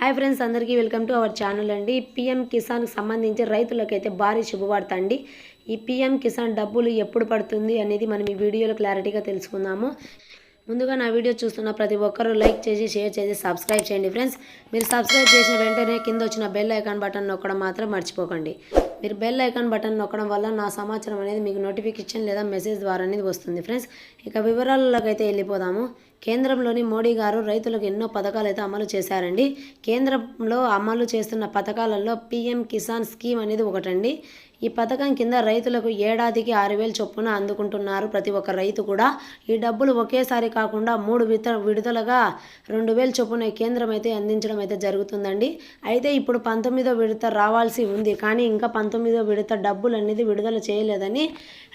Hi friends అందరికీ welcome to our channel అండి. PM కిసాన్కి సంబంధించి రైతులకైతే భారీ శుభవార్త అండి. ఈ పిఎం కిసాన్ డబ్బులు ఎప్పుడు పడుతుంది అనేది మనం ఈ వీడియోలో క్లారిటీగా తెలుసుకుందాము. ముందుగా నా వీడియో చూస్తున్న ప్రతి ఒక్కరూ లైక్ చేసి షేర్ చేసి సబ్స్క్రైబ్ చేయండి ఫ్రెండ్స్ మీరు సబ్స్క్రైబ్ చేసిన వెంటనే కింద వచ్చిన బెల్ ఐకాన్ బటన్ నొక్కడం మాత్రం మర్చిపోకండి. మీరు బెల్ ఐకాన్ బటన్ నొక్కడం వల్ల నా సమాచారం అనేది మీకు నోటిఫికేషన్ లేదా మెసేజ్ ద్వారా అనేది వస్తుంది ఫ్రెండ్స్ ఇక వివరాలలోకి అయితే వెళ్ళిపోదాము. కేంద్రంలోని మోడీ గారు రైతులకు ఎన్నో పథకాలు అయితే అమలు చేశారండి. కేంద్రంలో అమలు చేస్తున్న పథకాలలో పిఎం కిసాన్ స్కీమ్ అనేది ఒకటండి. ఈ పథకం కింద రైతులకు ఏడాదికి ఆరు వేలు చొప్పున అందుకుంటున్నారు ప్రతి ఒక్క రైతు కూడా. ఈ డబ్బులు ఒకేసారి కాకుండా మూడు విత విడుదలగా రెండు వేలు చొప్పున కేంద్రం అయితే అందించడం అయితే జరుగుతుందండి. అయితే ఇప్పుడు పంతొమ్మిదో విడత రావాల్సి ఉంది. కానీ ఇంకా పంతొమ్మిదో విడత డబ్బులు అనేది విడుదల చేయలేదని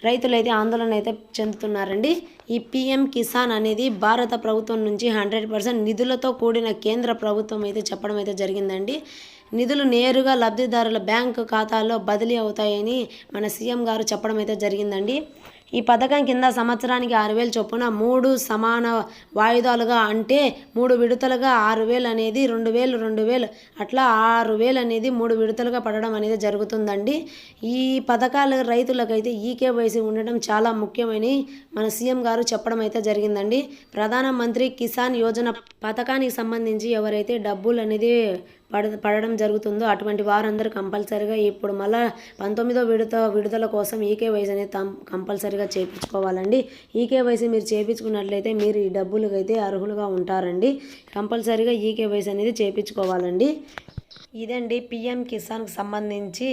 రైతులు అయితే ఆందోళన అయితే చెందుతున్నారండి. ఈ పిఎం కిసాన్ అనేది భారత ప్రభుత్వం నుంచి హండ్రెడ్ పర్సెంట్ నిధులతో కూడిన కేంద్ర ప్రభుత్వం అయితే చెప్పడం అయితే జరిగిందండి. నిధులు నేరుగా లబ్ధిదారుల బ్యాంకు ఖాతాలో బదిలీ అవుతాయని మన సీఎం గారు చెప్పడం అయితే జరిగిందండి. ఈ పథకం కింద సంవత్సరానికి ఆరు వేలు చొప్పున మూడు సమాన వాయిదాలుగా అంటే మూడు విడతలుగా ఆరు వేలు అనేది రెండు వేలు రెండు వేలు అట్లా ఆరు వేలు అనేది మూడు విడతలుగా పడడం అనేది జరుగుతుందండి. ఈ పథకాలు రైతులకైతే ఈకేవైసీ ఉండడం చాలా ముఖ్యమని మన సీఎం గారు చెప్పడం అయితే జరిగిందండి. ప్రధానమంత్రి కిసాన్ యోజన పథకానికి సంబంధించి ఎవరైతే డబ్బులు అనేది పడ పడడం జరుగుతుందో అటువంటి వారందరూ కంపల్సరీగా ఇప్పుడు మళ్ళా పంతొమ్మిదో విడత విడుదల కోసం ఈకేవైసీ అనేది తం కంపల్సరీగా చేయించుకోవాలండి ఈకేవైసీ మీరు చేయించుకున్నట్లయితే మీరు ఈ డబ్బులకు అయితే అర్హులుగా ఉంటారండి. కంపల్సరీగా ఈకేవైసీ అనేది చేయించుకోవాలండి ఇదండి పిఎం కిసాన్కి సంబంధించి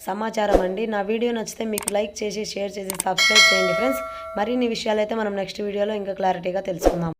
సమాచారం అండి. నా వీడియో నచ్చితే మీకు లైక్ చేసి షేర్ చేసి సబ్స్క్రైబ్ చేయండి ఫ్రెండ్స్. మరిన్ని విషయాలు అయితే మనం నెక్స్ట్ వీడియోలో ఇంకా క్లారిటీగా తెలుసుకుందాం.